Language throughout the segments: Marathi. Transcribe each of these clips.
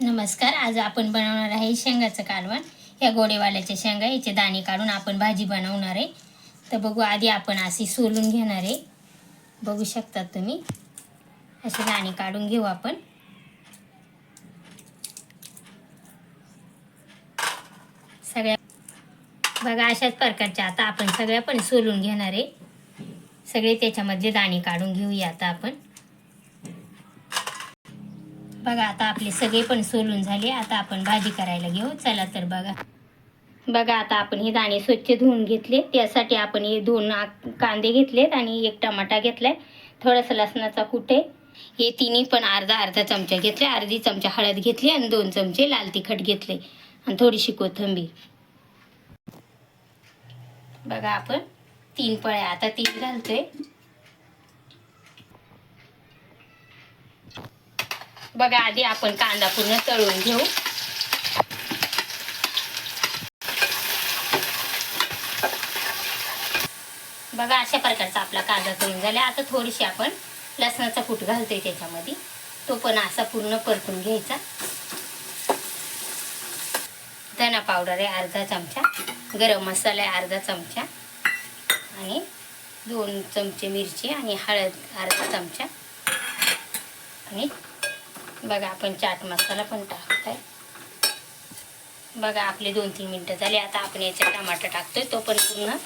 नमस्कार आज आपण बनवणार आहे शेंगाचं कालवण. या गोडेवाल्याच्या शेंगा याचे दाणे काढून आपण भाजी बनवणार आहे. तर बघू आधी आपण अशी सोलून घेणार आहे. बघू शकतात तुम्ही. असे दाणे काढून घेऊ आपण. सगळ्या बघा अशाच प्रकारच्या आता आपण सगळ्या पण सोलून घेणार आहे. सगळे त्याच्यामधले दाणे काढून घेऊया आता आपण. बघा आता आपले सगळे पण सोलून झाले. आता आपण भाजी करायला घेऊ. चला तर बघा. बघा आता आपण हे दाणे स्वच्छ धुवून घेतले. त्यासाठी आपण हे दोन कांदे घेतलेत आणि एक टमाटा घेतलाय. थोडासा लसणाचा कुठे हे तिन्ही पण अर्धा अर्धा चमचा घेतले. अर्धी चमचा हळद घेतली आणि दोन चमचे लाल तिखट घेतले. आणि थोडीशी कोथिंबीर. बघा आपण. तीन पळ्या आता तीन घालतोय बघा आधी आपण कांदा पूर्ण तळून घेऊ. बघा अशा प्रकारचा आपला कांदा तळून झाला. आता थोडीशी आपण लसणाचा कूट घालतोय त्याच्यामध्ये. तो पण असा पूर्ण परतून घ्यायचा. धना पावडर आहे अर्धा चमचा. गरम मसाला आहे अर्धा चमचा. आणि दोन चमचे मिरची आणि हळद अर्धा चमचा. आणि बघा आपण चाट मसाला पण टाकतोय. बघा आपले दोन तीन मिनटं झाले. आता आपण याच्यात टमाटर टाकतोय. तो पण पूर्ण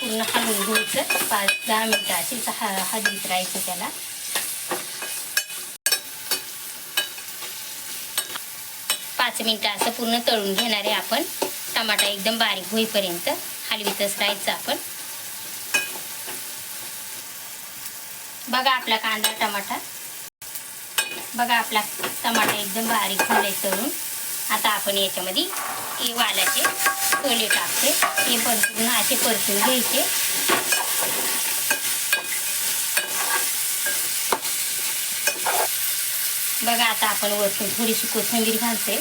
पूर्ण हलवून घ्यायचं. पाच दहा मिनटं अशीच हा हलवीत राहायचं त्याला. पाच मिनटं असं पूर्ण तळून घेणार आहे आपण. टमाटा एकदम बारीक होईपर्यंत हलवीतच राहायचं आपण. बघा आपला कांदा टमाटा बघा आपला टमाटा एकदम बारीक झाले तळून. आता आपण याच्यामध्ये हे वालाचे सोले टाकते. हे परतून असे परतून घ्यायचे. बघा आता आपण वरतून थोडीशी कोथिंबीर घालते.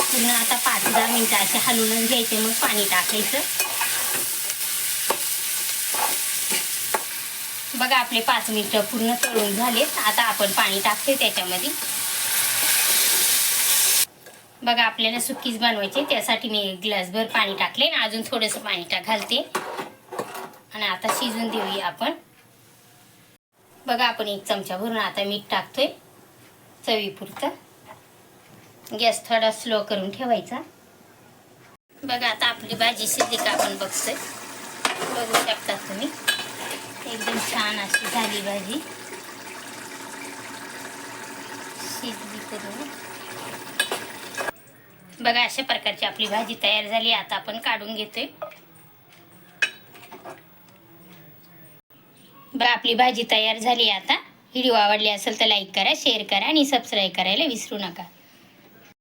पूर्ण आता पाच दहा मिनटं असे हलवूनच घ्यायचे मग पाणी टाकायचं. बघा आपले पाच मिनिटं पूर्ण तळून झालेत. आता आपण पाणी टाकते त्याच्यामध्ये. बघा आपल्याला सुकीच बनवायची त्यासाठी मी एक ग्लासभर पाणी टाकले आणि अजून थोडंसं पाणी टाक घालते. आणि आता शिजून देऊया आपण. बघा आपण एक चमचा भरून आता मीठ टाकतोय. चवीपुरतं. गॅस थोडा स्लो करून ठेवायचा. बघा आता आपली भाजी शिजली का आपण बघतोय. बघू शकता तुम्ही. एकदम छान अशी झाली भाजी. शिजली करून. बघा अशा प्रकारची आपली भाजी तयार झाली. आता आपण काढून घेतोय. बघा आपली भाजी तयार झाली. आता व्हिडिओ आवडली असेल तर लाईक करा शेअर करा आणि सबस्क्राईब करायला विसरू नका.